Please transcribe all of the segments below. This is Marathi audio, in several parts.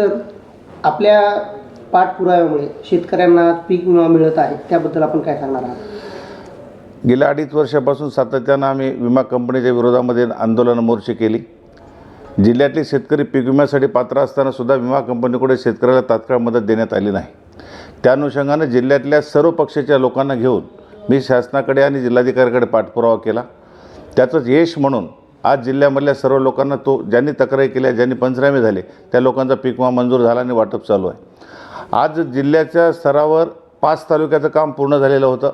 सर आपल्या पाठपुराव्यामुळे शेतकऱ्यांना पीक विमा मिळत आहे त्याबद्दल आपण काय सांगणार आहात? गेल्या अडीच वर्षापासून सातत्यानं आम्ही विमा कंपनीच्या विरोधामध्ये आंदोलन मोर्चे केली. जिल्ह्यातले शेतकरी पीक विम्यासाठी पात्र असताना सुद्धा विमा कंपनीकडे शेतकऱ्याला तात्काळ मदत देण्यात आली नाही. त्या अनुषंगानं जिल्ह्यातल्या सर्व पक्षाच्या लोकांना घेऊन मी शासनाकडे आणि जिल्हाधिकाऱ्याकडे पाठपुरावा केला. त्याचंच यश म्हणून आज जिल्ह्यामधल्या सर्व लोकांना तो ज्यांनी तक्रारी केल्या ज्यांनी पंचनामे झाले त्या लोकांचा पीक विमा मंजूर झाला आणि वाटप चालू आहे. आज जिल्ह्याच्या स्तरावर पाच तालुक्याचं काम पूर्ण झालेलं होतं.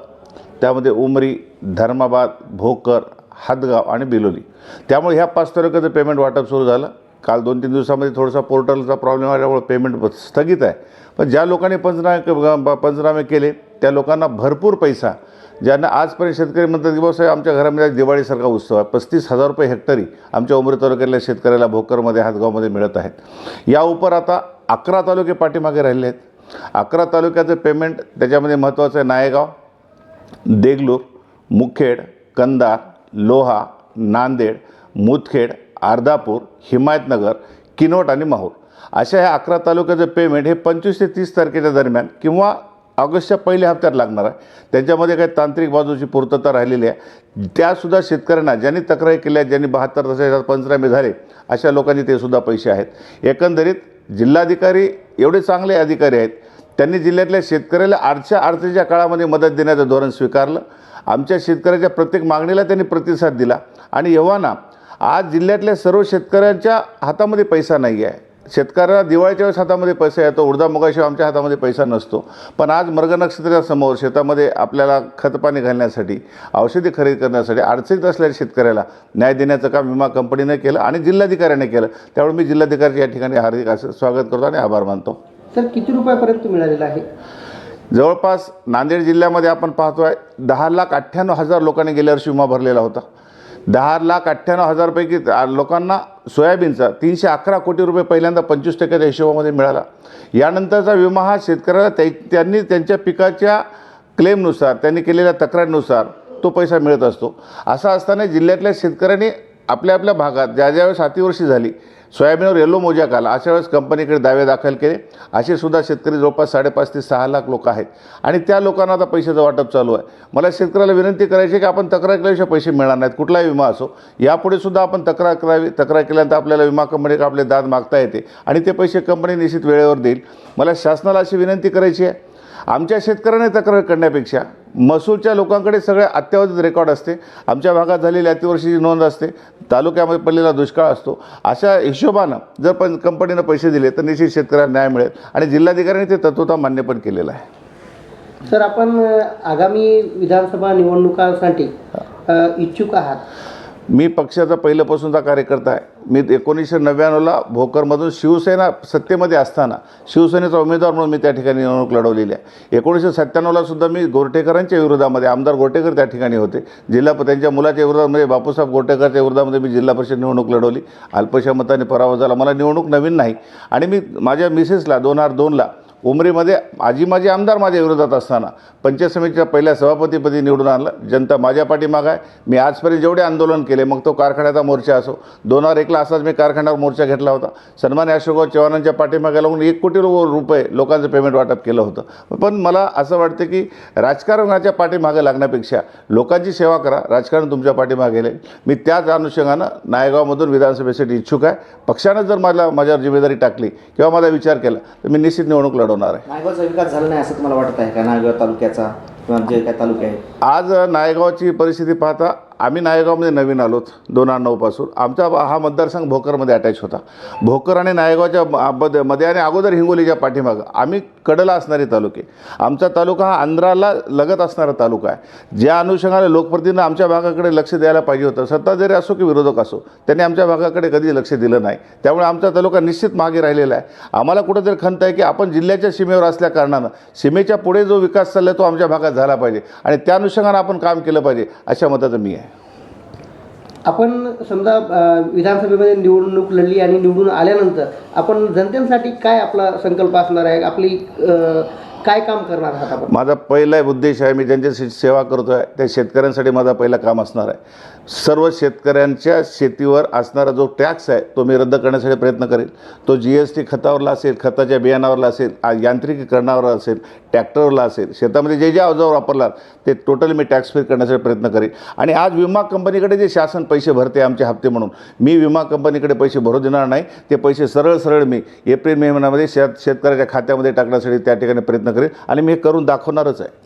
त्यामध्ये उमरी धर्माबाद भोकर हातगाव आणि बिलोली. त्यामुळे ह्या पाच तालुक्याचं पेमेंट वाटप सुरू झालं. काल दोन तीन दिवसामध्ये थोडासा पोर्टलचा प्रॉब्लेम आल्यामुळे पेमेंट स्थगित आहे. पण ज्या लोकांनी पंचनामे पंचनामे केले त्या लोकांना भरपूर पैसा ज्यांना आजपर्यंत शेतकरी म्हणतात की बाबा आमच्या घरामध्ये दिवाळीसारखा उत्सव आहे. पस्तीस हजार रुपये हेक्टरी आमच्या उमरी तालुक्यातल्या शेतकऱ्याला भोकरमध्ये हातगावमध्ये मिळत आहेत. या उपर आता अकरा तालुके पाठीमागे राहिले आहेत. अकरा तालुक्याचं पेमेंट त्याच्यामध्ये महत्त्वाचं आहे नायगाव देगलूर मुखेड कंदार लोहा नांदेड मुदखेड अर्धापूर हिमायतनगर किनोट आणि माहूर. अशा ह्या अकरा तालुक्याचं पेमेंट हे पंचवीस ते तीस तारखेच्या दरम्यान किंवा ऑगस्टच्या पहिल्या हप्त्यात लागणार आहे. त्याच्यामध्ये काही तांत्रिक बाजूची पूर्तता राहिलेली आहे. त्यासुद्धा शेतकऱ्यांना ज्यांनी तक्रारी केल्या ज्यांनी बहात्तर हजार पंचनामे झाले अशा लोकांनी ते सुद्धा पैसे आहेत. एकंदरीत जिल्हाधिकारी एवढे चांगले अधिकारी आहेत. त्यांनी जिल्ह्यातल्या शेतकऱ्याला आडच्या अडचणीच्या काळामध्ये मदत देण्याचं धोरण स्वीकारलं. आमच्या शेतकऱ्याच्या प्रत्येक मागणीला त्यांनी प्रतिसाद दिला. आणि एव्हाना आज जिल्ह्यातल्या सर्व शेतकऱ्यांच्या हातामध्ये पैसा नाही आहे शेतकऱ्याला दिवाळीच्या वेळेस हातामध्ये पैसा येतो उडदा मुगाशिवाय आमच्या हातामध्ये पैसा नसतो. पण आज मृग नक्षत्राच्या समोर शेतामध्ये आपल्याला खतपाणी घालण्यासाठी औषधी खरेदी करण्यासाठी अडचणीत असलेल्या शेतकऱ्याला न्याय देण्याचं काम विमा कंपनीने केलं आणि जिल्हाधिकाऱ्याने केलं. त्यामुळे मी जिल्हाधिकाऱ्याच्या या ठिकाणी हार्दिक असं स्वागत करतो आणि आभार मानतो. सर किती रुपयापर्यंत मिळालेलं आहे? जवळपास नांदेड जिल्ह्यामध्ये आपण पाहतो आहे दहा लाख अठ्ठ्याण्णव हजार लोकांनी गेल्या वर्षी विमा भरलेला होता. दहा लाख अठ्ठ्याण्णव हजारपैकी लोकांना सोयाबीनचा तीनशे अकरा कोटी रुपये पहिल्यांदा पंचवीस टक्क्याच्या हिशोबामध्ये मिळाला. यानंतरचा विमा हा शेतकऱ्याला त्या त्यांनी त्यांच्या पिकाच्या क्लेमनुसार त्यांनी केलेल्या तक्रारीनुसार तो पैसा मिळत असतो. असा असताना जिल्ह्यातल्या शेतकऱ्यांनी आपल्या आपल्या भागात ज्या ज्यावेळेस अतिवृष्टी झाली सोयाबीनवर येलो मोजाक आला अशा वेळेस कंपनीकडे दावे दाखल केले. असे सुद्धा शेतकरी जवळपास साडेपाच ते सहा लाख लोक आहेत. आणि त्या लोकांना आता पैशाचं वाटप चालू आहे. मला शेतकऱ्याला विनंती करायची आहे की आपण तक्रार केल्याशिवाय पैसे मिळणार नाहीत. कुठलाही विमा असो यापुढे सुद्धा आपण तक्रार करावी तक्रार केल्यानंतर आपल्याला विमा कंपनीकडे आपले दाद मागता येते. आणि ते पैसे कंपनी निश्चित वेळेवर देईल. मला शासनाला अशी विनंती करायची आहे. आमच्या शेतकऱ्याने तक्रार करण्यापेक्षा महसूलच्या लोकांकडे सगळे अत्यावधिक रेकॉर्ड असते. आमच्या भागात झालेली अतिवर्षीची नोंद असते. तालुक्यामध्ये पडलेला दुष्काळ असतो. अशा हिशोबानं जर पण कंपनीनं पैसे दिले तर निश्चित शेतकऱ्यांना न्याय मिळेल आणि जिल्हाधिकाऱ्यांनी ते तत्वता मान्य पण केलेलं आहे. सर आपण आगामी विधानसभा निवडणुकांसाठी इच्छुक आहात. मी पक्षाचा पहिल्यापासूनचा कार्यकर्ता आहे. मी एकोणीसशे नव्याण्णवला भोकरमधून शिवसेना सत्तेमध्ये असताना शिवसेनेचा उमेदवार म्हणून मी त्या ठिकाणी निवडणूक लढवलेली आहे. एकोणीसशे सत्त्याण्णवला सुद्धा मी गोरटेकरांच्या विरोधामध्ये आमदार गोटेकर त्या ठिकाणी होते. जिल्हा प- त्यांच्या मुलाच्या विरोधामध्ये बापूसाहेब गोटेकरच्या विरोधामध्ये मी जिल्हा परिषद निवडणूक लढवली. अल्पशा मताने पराभव झाला. मला निवडणूक नवीन नाही. आणि मी माझ्या मिसेसला दोन हजार दोनला उमरीमध्ये आजी माझे आमदार माझ्या विरोधात असताना पंचायत समितीच्या पहिल्या सभापतीपदी निवडून आणलं. जनता माझ्या पाठीमाग आहे. मी आजपर्यंत जेवढे आंदोलन केले मग तो कारखान्याचा मोर्चा असो दोन हजार एकला असाच मी कारखान्यावर मोर्चा घेतला होता. सन्मान्य अशोकराव चव्हाणांच्या पाठीमागे लागून एक कोटी रुपये लोकांचं पेमेंट वाटप केलं होतं. पण मला असं वाटतं की राजकारणाच्या पाठीमागे लागण्यापेक्षा लोकांची सेवा करा. राजकारण तुमच्या पाठीमागे येईल. मी त्याच अनुषंगानं नायगावमधून विधानसभेसाठी इच्छुक आहे. पक्षानं जर मला माझ्यावर जिम्मेदारी टाकली किंवा माझा विचार केला तर मी निश्चित निवडणूक लढवणार आहे. नायगावचा विकास झाला नाही असं तुम्हाला वाटत आहे का? नायगाव तालुक्याचा किंवा जे काय तालुके आहेत? आज नायगावची परिस्थिती पाहता आम्ही नायगावमध्ये नवीन आलोत दोन हजार नऊपासून. आमचा हा मतदारसंघ भोकरमध्ये अटॅच होता. भोकर आणि नायगावच्या मध्ये मध्ये आणि अगोदर हिंगोलीच्या पाठीमागं. आम्ही कडला असणारे तालुके. आमचा तालुका हा आंध्राला लगत असणारा तालुका आहे. ज्या अनुषंगाने लोकप्रतिनिधीनं आमच्या भागाकडे लक्ष द्यायला पाहिजे होतं सत्ता जरी असो की विरोधक असो त्यांनी आमच्या भागाकडे कधी लक्ष दिलं नाही. त्यामुळे आमचा तालुका निश्चित मागे राहिलेला आहे. आम्हाला कुठंतरी खंत आहे की आपण जिल्ह्याच्या सीमेवर असल्या कारणानं सीमेच्या पुढे जो विकास चालला आहे तो आमच्या भागात झाला पाहिजे. आणि त्या अनुषंगानं आपण काम केलं पाहिजे अशा मताचं मी आहे. आपण समजा विधानसभेमध्ये निवडणूक लढली आणि निवडून आल्यानंतर आपण जनतेसाठी काय आपला संकल्प असणार आहे? आपली काय काम करणार आहात आपण? माझा पहिला उद्देश आहे मी ज्यांच्याशी सेवा करतो आहे त्या शेतकऱ्यांसाठी माझा पहिला काम असणार आहे. सर्व शेतकऱ्यांच्या शेतीवर असणारा जो टॅक्स आहे तो मी रद्द करण्यासाठी प्रयत्न करेल. तो जी एस टी खतावरला असेल खताच्या बियाणावरला असेल यांत्रिकीकरणावर असेल ट्रॅक्टरवरला असेल शेतामध्ये जे जे अवजार वापरलात ते टोटल मी टॅक्स फ्री करण्यासाठी प्रयत्न करेन आणि आज विमा कंपनीकडे जे शासन पैसे भरते आमचे हप्ते म्हणून मी विमा कंपनीकडे पैसे भरू देणार नाही. ते पैसे सरळ सरळ मी एप्रिल मे महिन्यामध्ये शेत शेतकऱ्याच्या खात्यामध्ये टाकण्यासाठी त्या ठिकाणी प्रयत्न प्रयत्न करेन आणि मी हे करून दाखवणारच आहे